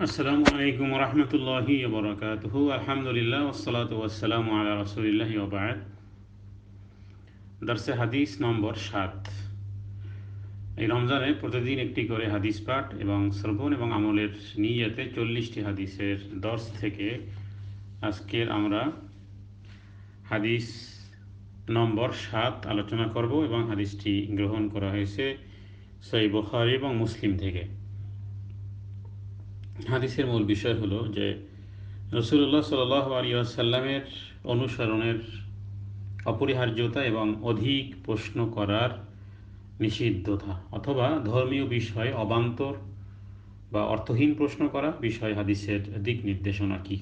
আসসালামু আলাইকুম রহমতুল্লাহি বরকাতহু আলহামদুলিল্লাহ ওসলাত ওয়াসালাম আলা রসুলিল্লাহি ওবায়দ দার্সে হাদিস নম্বর সাত। এই রমজানে প্রতিদিন একটি করে হাদিস পাঠ এবং শ্রবণ এবং আমলের নিয়তে চল্লিশটি হাদিসের দর্শ থেকে আজকের আমরা হাদিস নম্বর সাত আলোচনা করব এবং হাদিসটি গ্রহণ করা হয়েছে সই বুখারি এবং মুসলিম থেকে। হাদিসের মূল বিষয় হলো যে রসুল্লাহ সাল আলী আসাল্লামের অনুসরণের অপরিহার্যতা এবং অধিক প্রশ্ন করার নিষিদ্ধতা অথবা ধর্মীয় বিষয় অবান্তর বা অর্থহীন প্রশ্ন করা বিষয় হাদিসের দিক নির্দেশনা কি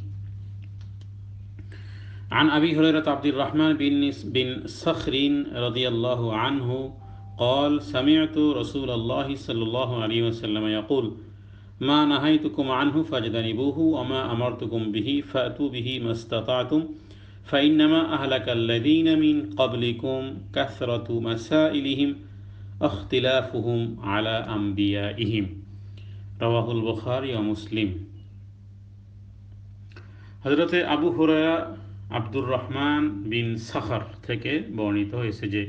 عن أبي هريرة عبد الرحمن بن بن صخر رضي الله عنه قال سمعت رسول الله صلى الله عليه وسلم يقول ما نهيتكم عنه فاجتنبوه وما أمرتكم به فأتوا به ما استطعتم فإنما أهلك الذين من قبلكم كثرة مسائلهم اختلافهم على أنبيائهم رواه البخاري ومسلم হজরতে আবু হুরায়া আব্দুর রহমান বিন সাখার থেকে বর্ণিত হয়েছে যে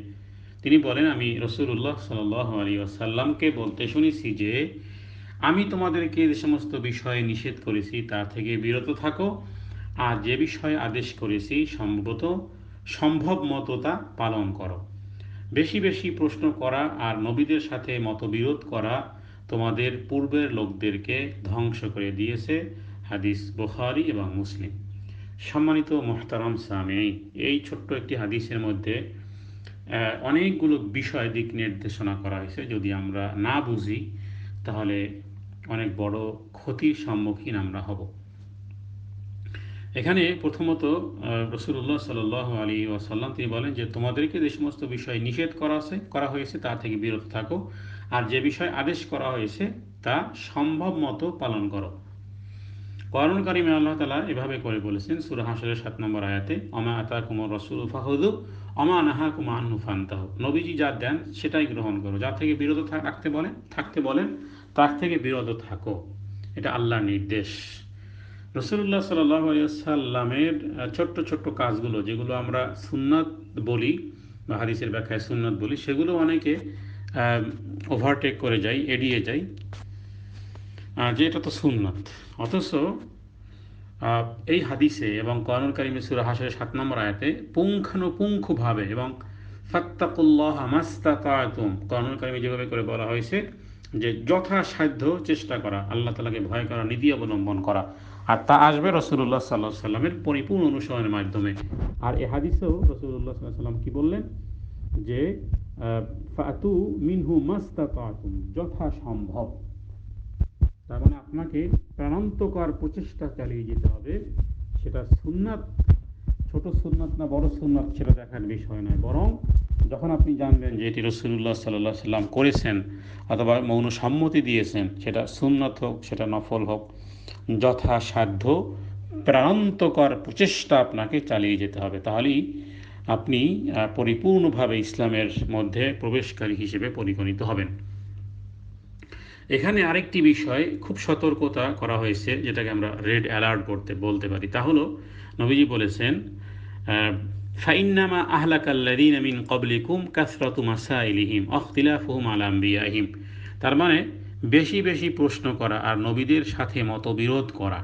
তিনি বলেন আমি রসুল্লাহ সাল আলী আসাল্লামকে বলতে শুনেছি যে আমি তোমাদেরকে যে সমস্ত বিষয়ে নিষেধ করেছি তা থেকে বিরত থাকো। আর যে বিষয়ে আদেশ করেছি, সম্ভবত সম্ভব মতো তা পালন করো। বেশি বেশি প্রশ্ন করা আর নবীদের সাথে মতবিরোধ করা তোমাদের পূর্বের লোকদেরকে ধ্বংস করে দিয়েছে হাদিস বুখারি এবং মুসলিম। সম্মানিত মোহতারাম সামি এই ছোট্ট একটি হাদিসের মধ্যে অনেকগুলো বিষয় দিক নির্দেশনা করা হয়েছে। যদি আমরা না বুঝি, তাহলে অনেক বড় ক্ষতির সম্মুখীন আমরা হব। এখানে প্রথমত রসুল্লাহ সাল আলী ওয়াসাল্লাম তিনি বলেন যে, তোমাদেরকে যে সমস্ত বিষয় নিষেধ করা আছে, করা হয়েছে, তা থেকে বিরত থাকো। আর যে বিষয় আদেশ করা হয়েছে, তা সম্ভব মতো পালন করো। করণ কারিমে আল্লাহ তালা এভাবে করে বলেছেন, সুরা হাসরের সাত নম্বর আয়াতে অমা আতা কুমর রসুল ফাহুদু অমা নাহা কুমা আনহু ফান্তাহ। নবীজি যা দেন, সেটাই গ্রহণ করো। যা থেকে বিরত রাখতে বলেন, থাকতে বলেন তার থেকে বিরত থাকো। এটা আল্লাহর নির্দেশ। রসুল্লাহ সাল্লামের ছোট্ট ছোট্ট কাজগুলো, যেগুলো আমরা সুন্নাত বলি বা হাদিসের ব্যাখ্যায় সুন্নাত বলি, সেগুলো অনেকে ওভারটেক করে যাই এড়িয়ে যাই যে এটা তো সুন্নাত। অথচ এই হাদিসে এবং কর্নুল কারিমে সুরা হাসের সাত নম্বর আয়াতে পুঙ্খানুপুঙ্খভাবে এবং ফাত্তাকুল্লাহ মাস্তাতুম কর্নুল কারিমে যেভাবে করে বলা হয়েছে যে যথাসাধ্য চেষ্টা করা, আল্লাহ তালাকে ভয় করা, নীতি অবলম্বন করা। আর তা আসবে রসুল্লাহ সাল্লাহ সাল্লামের পরিপূর্ণ অনুসরণের মাধ্যমে। আর এ হাদিসেও রসুল্লাহ সাল্লাহ সাল্লাম কি বললেন? যে ফাতু মিনহু মাস্তাতুম যথাসম্ভব। তার মানে আপনাকে প্রাণান্তকর প্রচেষ্টা চালিয়ে যেতে হবে। সেটা সুন্নাত, ছোট সুন্নাত না, বড় সুন্নাত, সেটা দেখার বিষয় নয়। বরং যখন আপনি জানবেন যে এটি রসুল্লাহ সাল্লাহ সাল্লাম করেছেন অথবা মৌন সম্মতি দিয়েছেন, সেটা সুন্নত হোক, সেটা নফল হোক, যথাসাধ্য প্রাণান্তকর প্রচেষ্টা আপনাকে চালিয়ে যেতে হবে। তাহলেই আপনি পরিপূর্ণভাবে ইসলামের মধ্যে প্রবেশকারী হিসেবে পরিগণিত হবেন। এখানে আরেকটি বিষয় খুব সতর্কতা করা হয়েছে, যেটাকে আমরা রেড অ্যালার্ট করতে বলতে পারি। তা হলো, নবীজি বলেছেন ফাইন্নামা আহলাকাল্লাদিন আমিন কবলিকুম কাসরাতু মাসাইলিহিম অখতিলাফুহুম আলাম্বিয়াহিম তার মানে বেশি বেশি প্রশ্ন করা আর নবীদের সাথে মতবিরোধ করা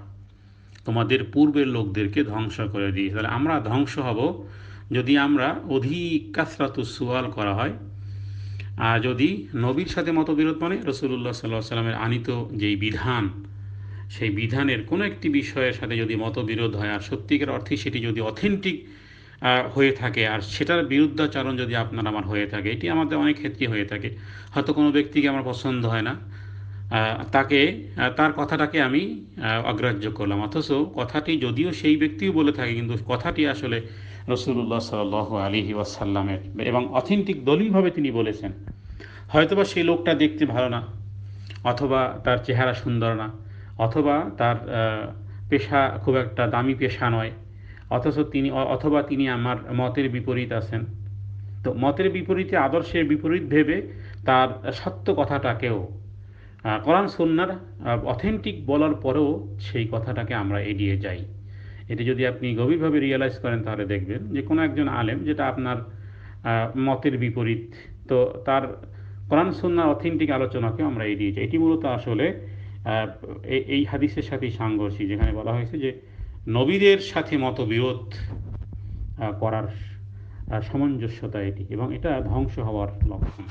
তোমাদের পূর্বের লোকদেরকে ধ্বংস করে দিয়ে। তাহলে আমরা ধ্বংস হব যদি আমরা অধিক কাসরাতু সুয়াল করা হয়। আর যদি নবীর সাথে মতবিরোধ মানে রসুল্লাহ সাল্লাহ সাল্লামের আনিত যেই বিধান, সেই বিধানের কোনো একটি বিষয়ের সাথে যদি মতবিরোধ হয় আর সত্যিকার অর্থে সেটি যদি অথেন্টিক হয়ে থাকে। আর সেটার বিরুদ্ধাচরণ যদি আপনার আমার হয়ে থাকে, এটি আমাদের অনেক ক্ষেত্রে হয়ে থাকে। হয়তো কোনো ব্যক্তিকে আমার পছন্দ হয় না। তাকে তার কথাটাকে আমি অগ্রাহ্য করলাম। অথচ কথাটি যদিও সেই ব্যক্তিও বলে থাকে, কিন্তু কথাটি আসলে রসুল্লাহ সাল আলিহি ওয়াসাল্লামের এবং অথেন্টিক দলিলভাবে তিনি বলেছেন। হয়তোবা সেই লোকটা দেখতে ভালো না, অথবা তার চেহারা সুন্দর না, অথবা তার পেশা খুব একটা দামি পেশা নয় অথচ তিনি অথবা তিনি আমার মতের বিপরীত আছেন। তো মতের বিপরীতে, আদর্শের বিপরীত ভেবে তার সত্য কথাটাকেও কোরআন সন্ন্যার অথেন্টিক বলার পরেও সেই কথাটাকে আমরা এড়িয়ে যাই। এটি যদি আপনি গভীরভাবে রিয়েলাইজ করেন, তাহলে দেখবেন যে কোনো একজন আলেম যেটা আপনার মতের বিপরীত, তো তার কোরআন সন্ন্যার অথেন্টিক আলোচনাকে আমরা এড়িয়ে যাই। এটি মূলত আসলে এই হাদিসের সাথেই সাংঘর্ষিক, যেখানে বলা হয়েছে যে নবীদের সাথে মতবিরোধ করার সামঞ্জস্যতা এটি এবং এটা ধ্বংস হওয়ার লক্ষণ।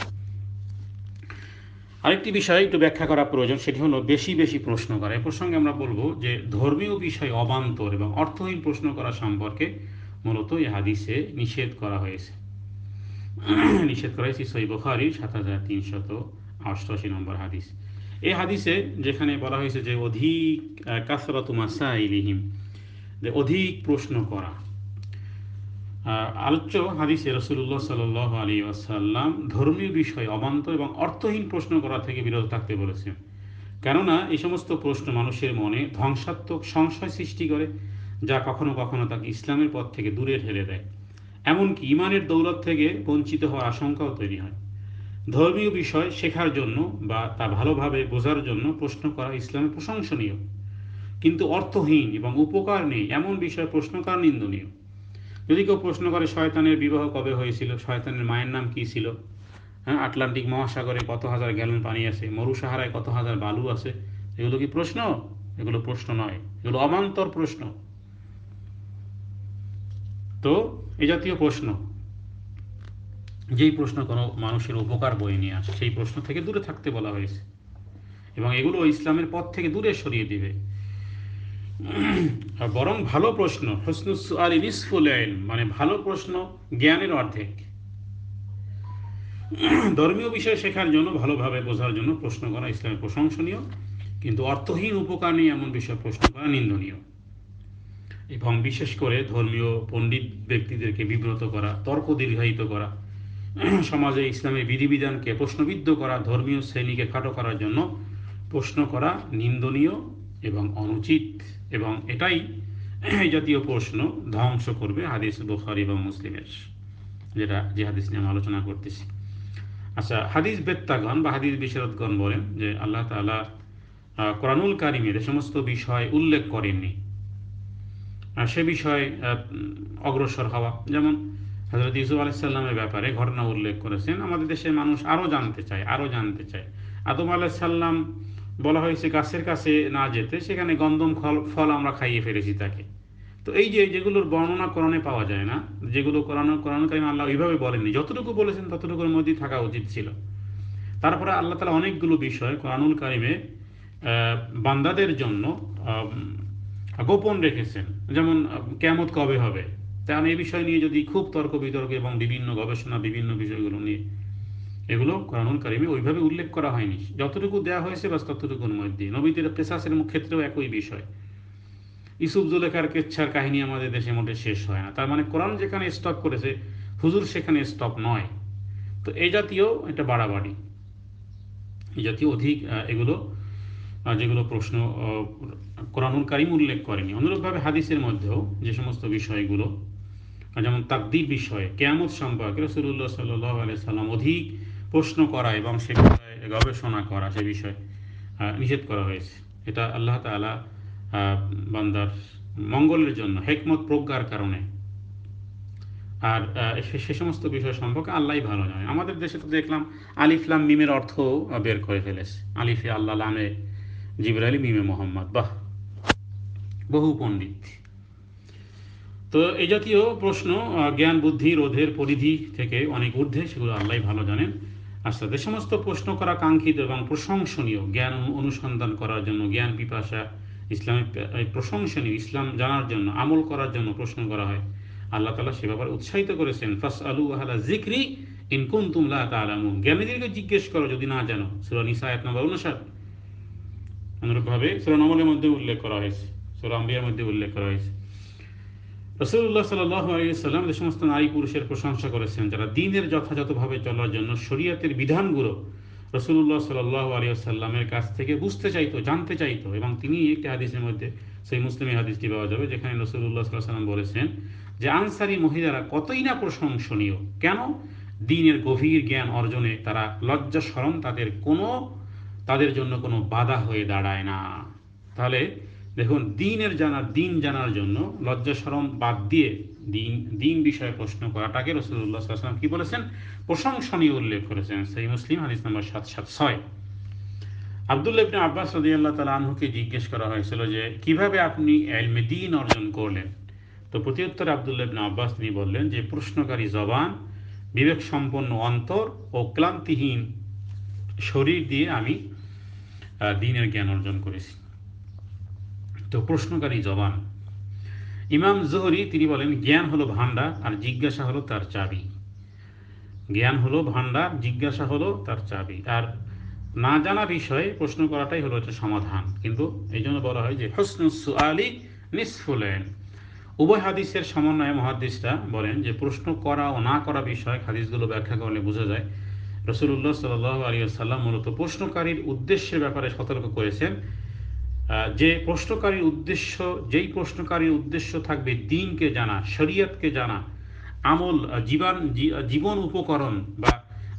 আরেকটি বিষয় একটু ব্যাখ্যা করা প্রয়োজন, সেটি হলো বেশি বেশি প্রশ্ন করা। এ প্রসঙ্গে আমরা বলব যে ধর্মীয় বিষয় অবান্তর এবং অর্থহীন প্রশ্ন করা সম্পর্কে মূলত এই হাদিসে নিষেধ করা হয়েছে। নিষেধ করা হয়েছে সই বখারির সাত হাজার তিনশত অষ্টআশি নম্বর হাদিস। এই হাদিসে যেখানে বলা হয়েছে যে অধিক কাসরাত মাসাইলিহিম যে অধিক প্রশ্ন করা। আলোচ্য হাদিসে রসুল্লাহ সাল আলী আসাল্লাম ধর্মীয় বিষয় অবান্তর এবং অর্থহীন প্রশ্ন করা থেকে বিরত থাকতে বলেছেন। কেননা এই সমস্ত প্রশ্ন মানুষের মনে ধ্বংসাত্মক সংশয় সৃষ্টি করে, যা কখনো কখনো তাকে ইসলামের পথ থেকে দূরে ঠেলে দেয়। এমনকি ইমানের দৌলত থেকে বঞ্চিত হওয়ার আশঙ্কাও তৈরি হয়। ধর্মীয় বিষয় শেখার জন্য বা তা ভালোভাবে বোঝার জন্য প্রশ্ন করা ইসলামের প্রশংসনীয়। কিন্তু অর্থহীন এবং উপকার নেই, এমন বিষয়ে প্রশ্ন করা নিন্দনীয়। যদি কেউ প্রশ্ন করে, শয়তানের বিবাহ কবে হয়েছিল? শয়তানের মায়ের নাম কি ছিল? হ্যাঁ আটলান্টিক মহাসাগরে কত হাজার গ্যালন পানি আছে মরু সাহারায় কত হাজার বালু আছে, এগুলো কি প্রশ্ন? এগুলো প্রশ্ন নয়, এগুলো অবান্তর প্রশ্ন। তো এই জাতীয় প্রশ্ন, যেই প্রশ্ন কোনো মানুষের উপকার বয়ে নিয়ে আসে, সেই প্রশ্ন থেকে দূরে থাকতে বলা হয়েছে। এবং এগুলো ইসলামের পথ থেকে দূরে সরিয়ে দিবে। বরং ভালো প্রশ্ন মানে ভালো প্রশ্ন জ্ঞানের অর্ধেক। ধর্মীয় বিষয় শেখার জন্য, ভালোভাবে বোঝার জন্য প্রশ্ন করা ইসলামের প্রশংসনীয়, কিন্তু অর্থহীন উপকার নিয়ে এমন বিষয় প্রশ্ন করা নিন্দনীয়। এবং বিশেষ করে ধর্মীয় পণ্ডিত ব্যক্তিদেরকে বিব্রত করা, তর্ক দীর্ঘায়িত করা, সমাজে ইসলামের বিধিবিধানকে প্রশ্নবিদ্ধ করা, ধর্মীয় শ্রেণীকে খাটো করার জন্য প্রশ্ন করা নিন্দনীয় এবং অনুচিত। এবং এটাই জাতীয় প্রশ্ন ধ্বংস করবে হাদিস বুখারি এবং মুসলিমের, যেটা যে হাদিস নিয়ে আলোচনা করতেছি। আচ্ছা হাদিস বেত্তাগণ বা হাদিস বিশারদগণ বলেন যে আল্লাহ তালা কোরআনুল কারিমের সমস্ত বিষয় উল্লেখ করেননি। সে বিষয়ে অগ্রসর হওয়া, যেমন হজরত ইউসুফ আলাইসাল্লামের ব্যাপারে ঘটনা উল্লেখ করেছেন। আমাদের দেশের মানুষ আরও জানতে চায় আরও জানতে চায়। আদম আলাইসাল্লাম বলা হয়েছে গাছের কাছে না যেতে, সেখানে গন্ধম ফল ফল আমরা খাইয়ে ফেলেছি তাকে। তো এই যে, যেগুলোর বর্ণনা কোরআনে পাওয়া যায় না, যেগুলো কোরআন কোরআন কারিম আল্লাহ ওইভাবে বলেননি, যতটুকু বলেছেন ততটুকুর মধ্যেই থাকা উচিত ছিল। তারপরে আল্লাহ তালা অনেকগুলো বিষয় কোরআনুল কারিমে বান্দাদের জন্য গোপন রেখেছেন। যেমন কেমত কবে হবে? তেমন এই বিষয় নিয়ে যদি খুব তর্ক বিতর্ক এবং বিভিন্ন গবেষণা, বিভিন্ন বিষয়গুলো নিয়ে এগুলো কোরআনুল কারিমে ওইভাবে উল্লেখ করা হয়নি। যতটুকু দেওয়া হয়েছে বাস ততটুকুর মধ্যে নবীদের পেশাসের ক্ষেত্রেও একই বিষয়। ইসুফ জুলেখার কেচ্ছার কাহিনী আমাদের দেশের মধ্যে শেষ হয় না। তার মানে কোরআন যেখানে স্টপ করেছে, হুজুর সেখানে স্টপ নয়। তো এই জাতীয় এটা বাড়াবাড়ি। এই জাতীয় অধিক এগুলো যেগুলো প্রশ্ন কোরআনুল কারিম উল্লেখ করেনি। অনুরূপভাবে হাদিসের মধ্যেও যে সমস্ত বিষয়গুলো, যেমন তাকদির বিষয়ে, কেয়ামত সম্পর্কে রসুল্লাহ সাল্লাহ আলিয়া সাল্লাম অধিক প্রশ্ন করা এবং সে বিষয়ে গবেষণা করা, সে বিষয়ে নিষেধ করা হয়েছে। এটা আল্লাহ তালা বান্দার মঙ্গলের জন্য, হেকমত প্রজ্ঞার কারণে। আর সে সমস্ত বিষয় সম্পর্কে আল্লাহ ভালো জানে। আমাদের দেশে তো দেখলাম আলিফলাম মিমের অর্থ বের করে ফেলেছে। আলিফে আল্লাহ, লামে জিবরালি মিমে মোহাম্মদ। বাহ! বহু পণ্ডিত। তো এই জাতীয় প্রশ্ন জ্ঞান, বুদ্ধি, রোধের পরিধি থেকে অনেক ঊর্ধ্বে, সেগুলো আল্লাহ ভালো জানেন। যে সমস্ত প্রশ্ন করা কাঙ্ক্ষিত এবং প্রশংসনীয় জ্ঞান অনুসন্ধান করার জন্য, জ্ঞান পিপাসা ইসলামের প্রশংসনীয়, ইসলাম জানার জন্য, আমল করার জন্য প্রশ্ন করা হয়। আল্লাহ তালা সে ব্যাপারে উৎসাহিত করেছেন ফাস আলু আহলা জিক্রি ইনকুন তুমলা তালামু জ্ঞানীদেরকে জিজ্ঞেস করো যদি না জানো। সুরা নিসা এক নম্বর অনুসার অনুরূপভাবে সুরা নমলের মধ্যে উল্লেখ করা হয়েছে। সুরা আম্বিয়ার মধ্যে উল্লেখ করা হয়েছে। রসুল্লাহ সাল্লাম যে সমস্ত নারী পুরুষের প্রশংসা করেছেন, যারা দিনের যথাযথভাবে চলার জন্য শরীয়তের বিধানগুলো রসুল্লাহ সাল্লাহ আলিয়াল্লামের কাছ থেকে বুঝতে চাইতো, জানতে চাইতো এবং তিনি একটি হাদিসের মধ্যে সেই মুসলিমী হাদিসটি পাওয়া যাবে যেখানে রসুল্লাহ সাল্লাম বলেছেন যে আনসারি মহিলারা কতই না প্রশংসনীয়। কেন? দিনের গভীর জ্ঞান অর্জনে তারা লজ্জা স্মরণ তাদের কোনো, তাদের জন্য কোনো বাধা হয়ে দাঁড়ায় না। তাহলে দেখুন, দিনের জানার দিন জানার জন্য লজ্জা সরম বাদ দিয়ে দিন দিন বিষয়ে প্রশ্ন করাটাকে রসুল্লাহ সাল্লাম কি বলেছেন? প্রশংসনীয় উল্লেখ করেছেন সেই মুসলিম, হাদিস নম্বর সাত সাত ছয় আবদুল্লাহ ইবনে আব্বাস রাদিয়াল্লাহু তালা আনহুকে জিজ্ঞেস করা হয়েছিল যে, কীভাবে আপনি এলমে দিন অর্জন করলেন? তো প্রত্যুত্তরে আবদুল্লাহ ইবনে আব্বাস তিনি বললেন যে, প্রশ্নকারী জবান বিবেক সম্পন্ন অন্তর ও ক্লান্তিহীন শরীর দিয়ে আমি দিনের জ্ঞান অর্জন করেছি। তো প্রশ্নকারী জবান। ইমাম জোহরি তিনি বলেন, জ্ঞান হলো ভান্ডার আর জিজ্ঞাসা হলো তার চাবি। জ্ঞান হলো ভান্ডার জিজ্ঞাসা হলো তার চাবি। আর না জানা বিষয়ে প্রশ্ন করাটাই হলো একটা সমাধান। কিন্তু এই জন্য বলা হয় যে, হসনুসু আলী নিসফুলেন উভয় হাদিসের সমন্বয়ে মহাদিসরা বলেন যে, প্রশ্ন করা ও না করা বিষয়ে হাদিসগুলো ব্যাখ্যা করলে বোঝা যায় রসুল্লাহ সাল আলী সাল্লাম মূলত প্রশ্নকারীর উদ্দেশ্যের ব্যাপারে সতর্ক করেছেন। যে প্রশ্নকারীর উদ্দেশ্য, যেই প্রশ্নকারীর উদ্দেশ্য থাকবে দিনকে জানা, শরীয়তকে জানা, আমল জীবন জীবন উপকরণ বা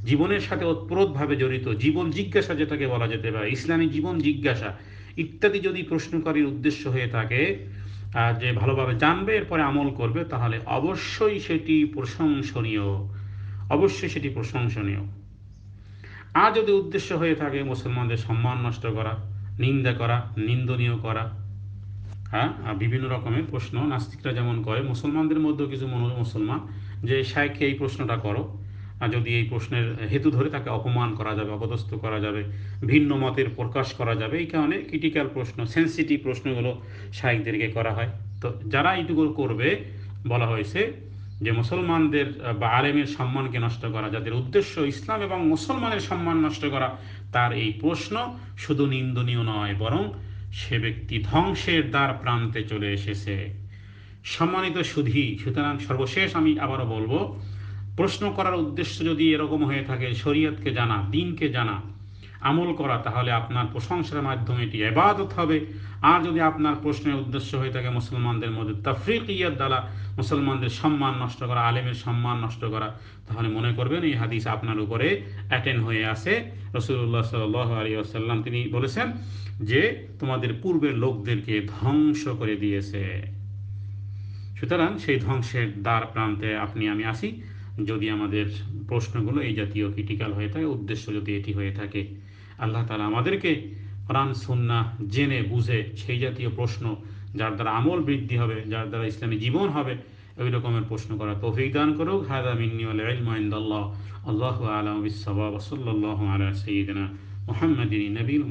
জীবনের সাথে ওতপ্রোতভাবে জড়িত, জীবন জিজ্ঞাসা যেটাকে বলা যেতে পারে, ইসলামী জীবন জিজ্ঞাসা, ইত্যাদি যদি প্রশ্নকারীর উদ্দেশ্য হয়ে থাকে যে ভালোভাবে জানবে, এরপরে আমল করবে, তাহলে অবশ্যই সেটি প্রশংসনীয়। অবশ্যই সেটি প্রশংসনীয়। আর যদি উদ্দেশ্য হয়ে থাকে, মুসলমানদের সম্মান নষ্ট করা নিন্দা করা, নিন্দনীয় করা। হ্যাঁ? বিভিন্ন রকমের প্রশ্ন। নাস্তিকরা যেমন করে, মুসলমানদের মধ্যেও কিছু মনো, মুসলমান যে শাইখকে এই প্রশ্নটা করো। যদি এই প্রশ্নের হেতু ধরে তাকে অপমান করা যাবে, অপদস্থ করা যাবে, ভিন্ন মতের প্রকাশ করা যাবে, এই কারণে ক্রিটিক্যাল প্রশ্ন সেন্সিটিভ প্রশ্নগুলো শাইকদেরকে করা হয়। তো যারা এইটুকু করবে, বলা হয়েছে যে মুসলমানদের বা আলেমের সম্মানকে নষ্ট করা, যাদের উদ্দেশ্য ইসলাম এবং মুসলমানের সম্মান নষ্ট করা তার এই প্রশ্ন শুধু নিন্দনীয় নয়, বরং সে ব্যক্তি ধ্বংসের দ্বার প্রান্তে চলে এসেছে। সম্মানিত সুধি, সুতরাং সর্বশেষ আমি আবারও বলব, প্রশ্ন করার উদ্দেশ্য যদি এরকম হয়ে থাকে, শরীয়তকে জানা, দিনকে জানা আমল করা, তাহলে আপনার প্রশংসার মাধ্যমে এটি এবাদত হবে। আর যদি আপনার প্রশ্নের উদ্দেশ্য হয়ে থাকে মুসলমানদের মধ্যে তাফরিক ইয়ার দ্বারা মুসলমানদের সম্মান নষ্ট করা, আলেমের সম্মান নষ্ট করা, তাহলে মনে করবেন এই হাদিস আপনার উপরে অ্যাটেন্ড হয়ে আছে। রসুল্লাহ সাল আলী আসাল্লাম তিনি বলেছেন যে, তোমাদের পূর্বের লোকদেরকে ধ্বংস করে দিয়েছে। সুতরাং সেই ধ্বংসের দ্বার প্রান্তে আপনি, আমি আসি। যদি আমাদের প্রশ্নগুলো এই জাতীয় ক্রিটিক্যাল হয়ে থাকে, উদ্দেশ্য যদি এটি হয়ে থাকে আল্লাহ তালা আমাদেরকে কোরআন সুন্না জেনে, বুঝে সেই জাতীয় প্রশ্ন যার দ্বারা আমল বৃদ্ধি হবে, যার দ্বারা ইসলামী জীবন হবে, ওই রকমের প্রশ্ন করা তৌফিক দান করুক। হাদা মিন্নি আল্লাহ ইলমু ইনদাল্লাহ। আল্লাহু আলাম বিস সাওয়াব ওয়া সাল্লাল্লাহু আলা সাইয়্যিদিনা মুহাম্মাদিন নবীল